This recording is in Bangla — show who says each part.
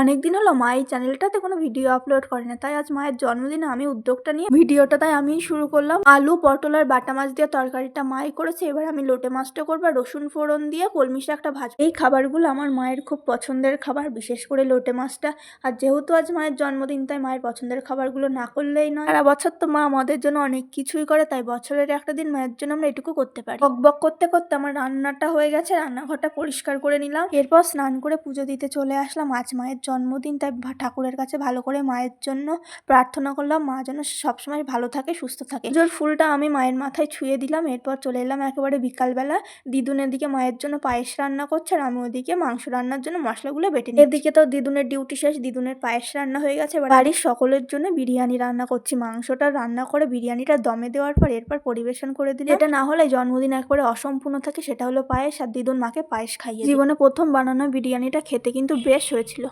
Speaker 1: অনেক দিন হলো মা এই চ্যানেলটাতে কোনো ভিডিও আপলোড করে না, তাই আজ মায়ের জন্মদিনে আমি উদ্যোগটা নিয়ে ভিডিওটা তাই আমিই শুরু করলাম। আলু, পটল আর বাটা মাছ দিয়ে তরকারিটা মাই করেছে, এবার আমি লোটে মাছটা করব রসুন ফোড়ন দিয়ে কলমি শাকটা ভাজ এই খাবারগুলো আমার মায়ের খুব পছন্দের খাবার, বিশেষ করে লোটে মাছটা। আর যেহেতু আজ মায়ের জন্মদিন, তাই মায়ের পছন্দের খাবারগুলো না করলেই নয়। সারা বছর তো মা আমাদের জন্য অনেক কিছুই করে, তাই বছরের একটা দিন মায়ের জন্য আমরা এটুকু করতে পারি। বক বক করতে করতে আমার রান্নাটা হয়ে গেছে, রান্নাঘরটা পরিষ্কার করে নিলাম। এরপর স্নান করে পুজো দিতে চলে আসলাম। আজ মায়ের জন্মদিন তাই ঠাকুরের কাছে ভালো করে মায়ের জন্য প্রার্থনা করলাম, মা যেন সবসময় ভালো থাকে, সুস্থ থাকে। পুজোর ফুলটা আমি মায়ের মাথায় ছুঁয়ে দিলাম, এরপর চলে এলাম একেবারে বিকালবেলা। দিদুনের দিকে মায়ের জন্য পায়েস রান্না করছে আর আমি ওদিকে মাংস রান্নার জন্য মশলাগুলো বেটে নিই এদিকে তো দিদুনের ডিউটি শেষ, দিদুনের পায়েস রান্না হয়ে গেছে। বাড়ির সকলের জন্য বিরিয়ানি রান্না করছি। মাংসটা রান্না করে বিরিয়ানিটা দমে দেওয়ার পর এরপর পরিবেশন করে দিলে এটা না হলে জন্মদিন একবারে অসম্পূর্ণ থাকে, সেটা হলো পায়েস আর দিদুন মাকে পায়েস খাইয়ে জীবনে প্রথম বানানো বিরিয়ানিটা খেতে কিন্তু বেশ হয়েছিল।